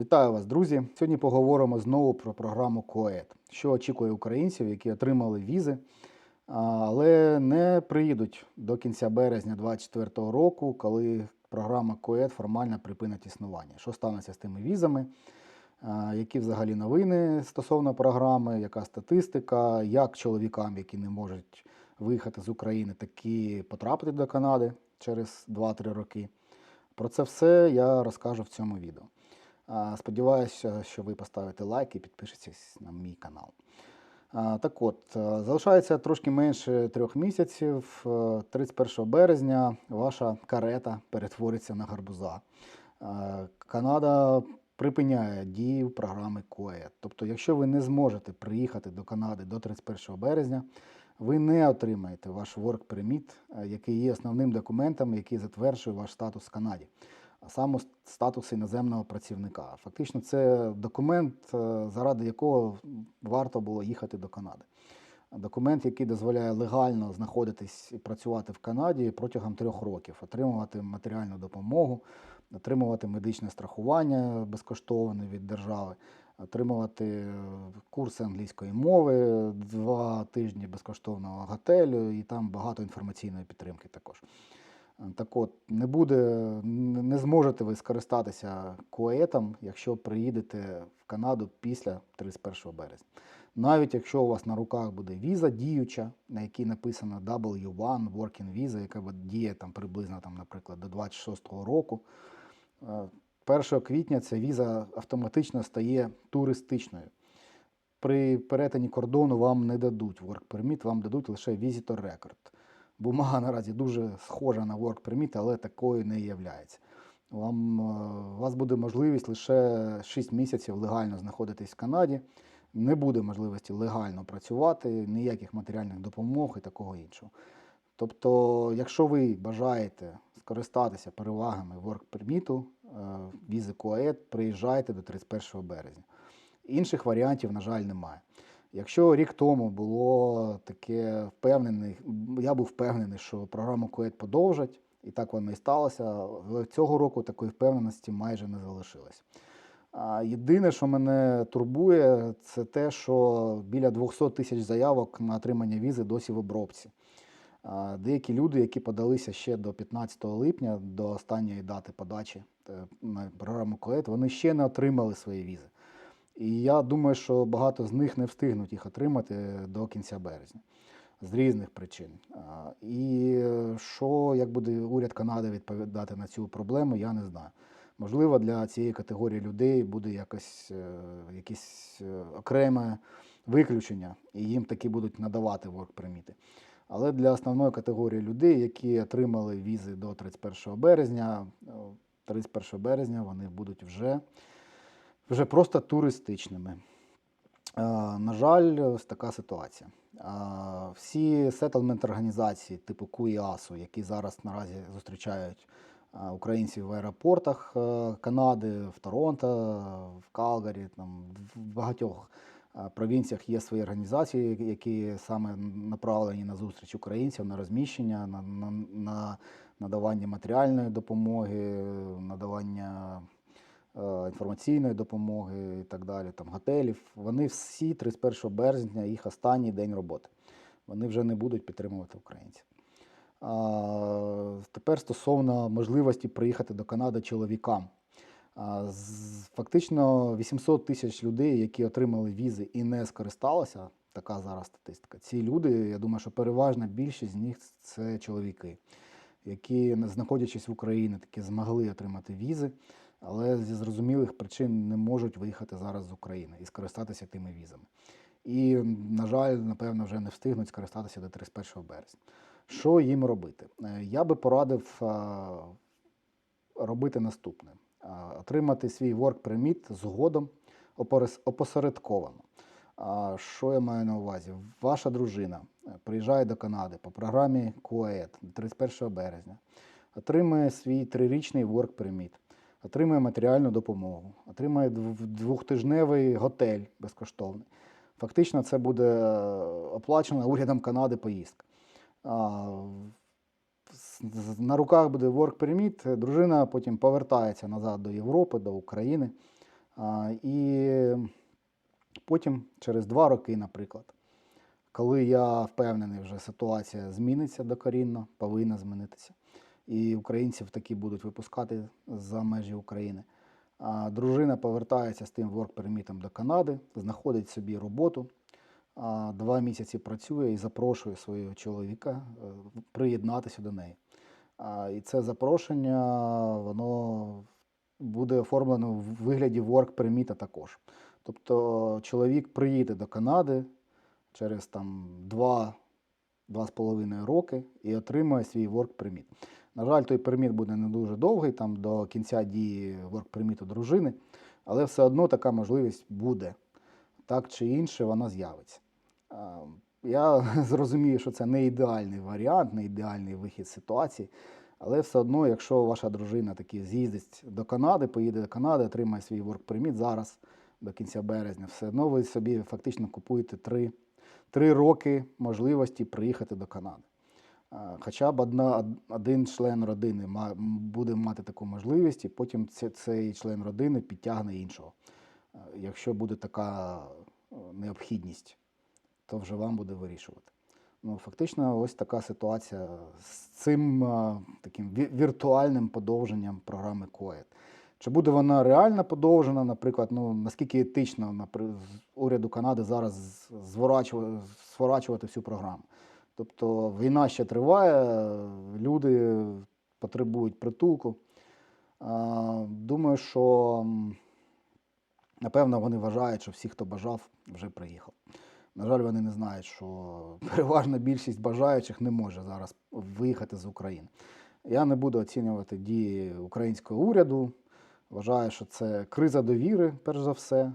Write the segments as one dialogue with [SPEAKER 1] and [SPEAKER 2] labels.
[SPEAKER 1] Вітаю вас, друзі! Сьогодні поговоримо знову про програму КОЕД, що очікує українців, які отримали візи, але не приїдуть до кінця березня 2024 року, коли програма КОЕД формально припинить існування. Що станеться з тими візами? Які взагалі новини стосовно програми, яка статистика, як чоловікам, які не можуть виїхати з України, такі потрапити до Канади через 2-3 роки. Про це все я розкажу в цьому відео. Сподіваюся, що ви поставите лайк і підпишетесь на мій канал. Так от, е, залишається трошки менше трьох місяців. Е, 31 березня ваша карета перетвориться на гарбуза. Е, Канада припиняє дію програми КОЕД. Тобто, якщо ви не зможете приїхати до Канади до 31 березня, ви не отримаєте ваш Work Permit, е, який є основним документом, який затверджує ваш статус в Канаді а саме статус іноземного працівника. Фактично, це документ, е, заради якого варто було їхати до Канади. Документ, який дозволяє легально знаходитись і працювати в Канаді протягом трьох років, отримувати матеріальну допомогу, отримувати медичне страхування безкоштовне від держави, отримувати е, курси англійської мови, два тижні безкоштовного готелю і там багато інформаційної підтримки також. Так от, не буде, не зможете ви скористатися коетом, якщо приїдете в Канаду після 31 березня. Навіть якщо у вас на руках буде віза діюча, на якій написано W1 Working Visa, яка діє там приблизно, там, наприклад, до 26 року. е, 1 квітня ця віза автоматично стає туристичною. При перетині кордону вам не дадуть Work Permit, вам дадуть лише Visitor Record. Бумага наразі дуже схожа на Work Permit, але такою не являється. Вам, е, у вас буде можливість лише 6 місяців легально знаходитись в Канаді. Не буде можливості легально працювати, ніяких матеріальних допомог і такого іншого. Тобто, якщо ви бажаєте скористатися перевагами Work Permit, е, візи КОЕД, приїжджайте до 31 березня. Інших варіантів, на жаль, немає. Якщо рік тому було таке впевнений, я був впевнений, що програму КОЕД подовжать, і так воно і сталося. Але цього року такої впевненості майже не залишилось. Єдине, що мене турбує, це те, що біля 200 тисяч заявок на отримання візи досі в обробці. Деякі люди, які подалися ще до 15 липня, до останньої дати подачі е, на програму КОЕД, вони ще не отримали свої візи. І я думаю, що багато з них не встигнуть їх отримати до кінця березня з різних причин. І е, що як буде уряд Канади відповідати на цю проблему, я не знаю. Можливо, для цієї категорії людей буде якось е, якесь е, окреме виключення, і їм таки будуть надавати work-перміти. Але для основної категорії людей, які отримали візи до 31 березня, е, 31 березня вони будуть вже вже просто туристичними. Е, На жаль, така ситуація. Е, Всі сеттлмент організації типу КУІАСу, які зараз наразі зустрічають е, українців в аеропортах Канади, в Торонто, в Калгарі, там, в багатьох провінціях є свої організації, які саме направлені на зустріч українців, на розміщення, на, на, на надавання матеріальної допомоги, е, інформаційної допомоги і так далі, там готелів. Вони всі 31 березня, їх останній день роботи. Вони вже не будуть підтримувати українців. А, тепер стосовно можливості приїхати до Канади чоловікам. Фактично 800 тисяч людей, які отримали візи і не скористалися, така зараз статистика. Ці люди, я думаю, що переважна більшість з них це чоловіки, які, знаходячись в Україні, таки змогли отримати візи, але зі зрозумілих причин не можуть виїхати зараз з України і скористатися тими візами. І, на жаль, напевно, вже не встигнуть скористатися до 31 березня. Що їм робити? Е, Я би порадив робити наступне: отримати свій work permit згодом опосередковано. Що я маю на увазі? Ваша дружина е, приїжджає до Канади по програмі КОЕД 31 березня, отримує свій трирічний work permit, отримує матеріальну допомогу, отримує двохтижневий готель безкоштовний. Фактично, це буде е, оплачена урядом Канади поїздка. На руках буде work permit, дружина потім повертається назад до Європи, до України, І потім, через два роки, наприклад, коли я впевнений, вже ситуація зміниться докорінно, повинна змінитися, і українців такі будуть випускати за межі України. Дружина повертається з тим work-пермітом до Канади, знаходить собі роботу, два місяці працює і запрошує свого чоловіка е, приєднатися до неї. І це запрошення, воно буде оформлено в вигляді work-перміта також. Тобто чоловік приїде до Канади через там два, два з половиною роки і отримує свій work-перміт. На жаль, той перміт буде не дуже довгий, там до кінця дії work-перміту дружини, але все одно така можливість буде. Так чи інше, вона з'явиться. Я зрозумію, що це не ідеальний варіант, не ідеальний вихід ситуації. Але все одно, якщо ваша дружина таки з'їздить до Канади, поїде до Канади, отримає свій work-перміт зараз до кінця березня, все одно ви собі фактично купуєте три, три роки можливості приїхати до Канади. Хоча б одна, один член родини буде мати таку можливість, і потім цей член родини підтягне іншого. Якщо буде така е, необхідність, то вже вам буде вирішувати. Ну, фактично, ось така ситуація з цим таким віртуальним подовженням програми КОЕД. Чи буде вона реально подовжена, наприклад, ну наскільки етично напри- з уряду Канади зараз зворачувати всю програму? Тобто війна ще триває, люди потребують притулку. Думаю, що напевно вони вважають, що всі, хто бажав, вже приїхав. На жаль, вони не знають, що переважна більшість бажаючих не може зараз виїхати з України. Я не буду оцінювати дії українського уряду. Вважаю, що це криза довіри, перш за все.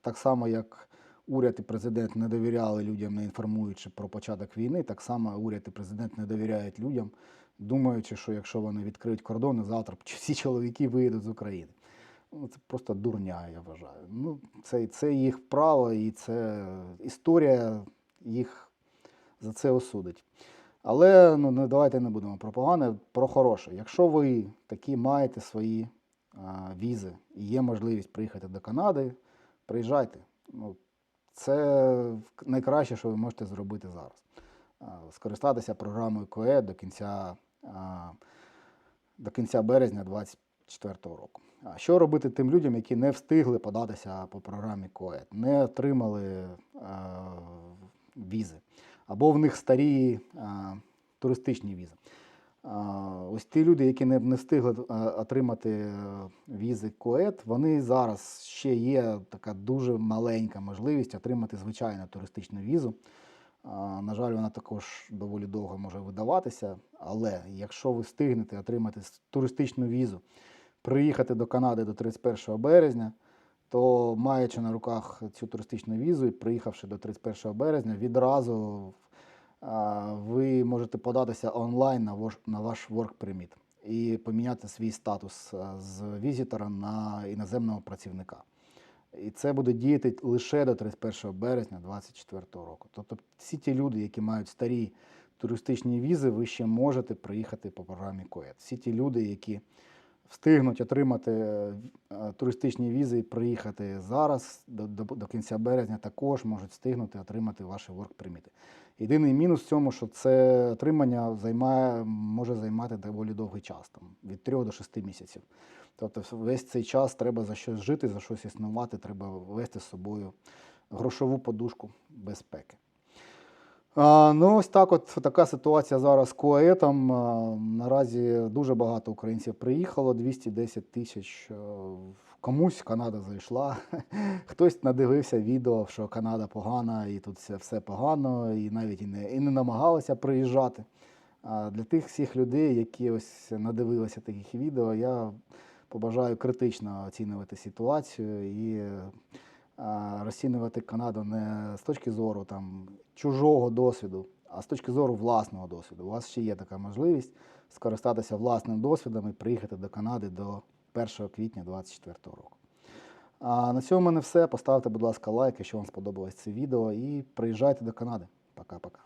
[SPEAKER 1] Так само, як уряд і президент не довіряли людям, не інформуючи про початок війни, так само уряд і президент не довіряють людям, думаючи, що якщо вони відкриють кордони, завтра всі чоловіки виїдуть з України. Ну, це просто дурня, я вважаю. Ну, це, це їх право, і це історія їх за це осудить. Але ну, давайте не будемо про погане, про хороше. Якщо ви такі маєте свої а, візи і є можливість приїхати до Канади, приїжджайте. Ну, це найкраще, що ви можете зробити зараз. Скористатися програмою КОЕ до кінця, до кінця березня 2024 року. А що робити тим людям, які не встигли податися по програмі КОЕД, не отримали візи, або в них старі туристичні візи? Ось ті люди, які не, встигли е, отримати е, візи КОЕД, вони зараз ще є така дуже маленька можливість отримати звичайну туристичну візу. На жаль, вона також доволі довго може видаватися. Але якщо ви встигнете отримати туристичну візу, приїхати до Канади до 31 березня, то маючи на руках цю туристичну візу і приїхавши до 31 березня, відразу ви можете податися онлайн на ваш, на ваш work permit і поміняти свій статус з візитора на іноземного працівника. І це буде діяти лише до 31 березня 2024 року. Тобто всі ті люди, які мають старі туристичні візи, ви ще можете приїхати по програмі КОЕД. Всі ті люди, які встигнуть отримати е, е, туристичні візи і приїхати зараз до, до, до кінця березня, також можуть встигнути отримати ваші work-приміти. Єдиний мінус в цьому, що це отримання займає, може займати доволі довгий час, там, від 3 до 6 місяців. Тобто весь цей час треба за щось жити, за щось існувати, треба вести з собою грошову подушку безпеки. Ну, ось так, от така ситуація зараз з КОЕТом. А, наразі дуже багато українців приїхало, 210 тисяч. Е, Комусь Канада зайшла. Хтось надивився відео, що Канада погана, і тут все, погано, і навіть і не, і не намагалися приїжджати. А для тих всіх людей, які ось надивилися таких відео, я побажаю критично оцінювати ситуацію і розцінювати Канаду не з точки зору там, чужого досвіду, а з точки зору власного досвіду. У вас ще є така можливість скористатися власним досвідом і приїхати до Канади до 1 квітня 2024 року. А на цьому в мене все. Поставте, будь ласка, лайк, якщо вам сподобалось це відео, і приїжджайте до Канади. Пока-пока.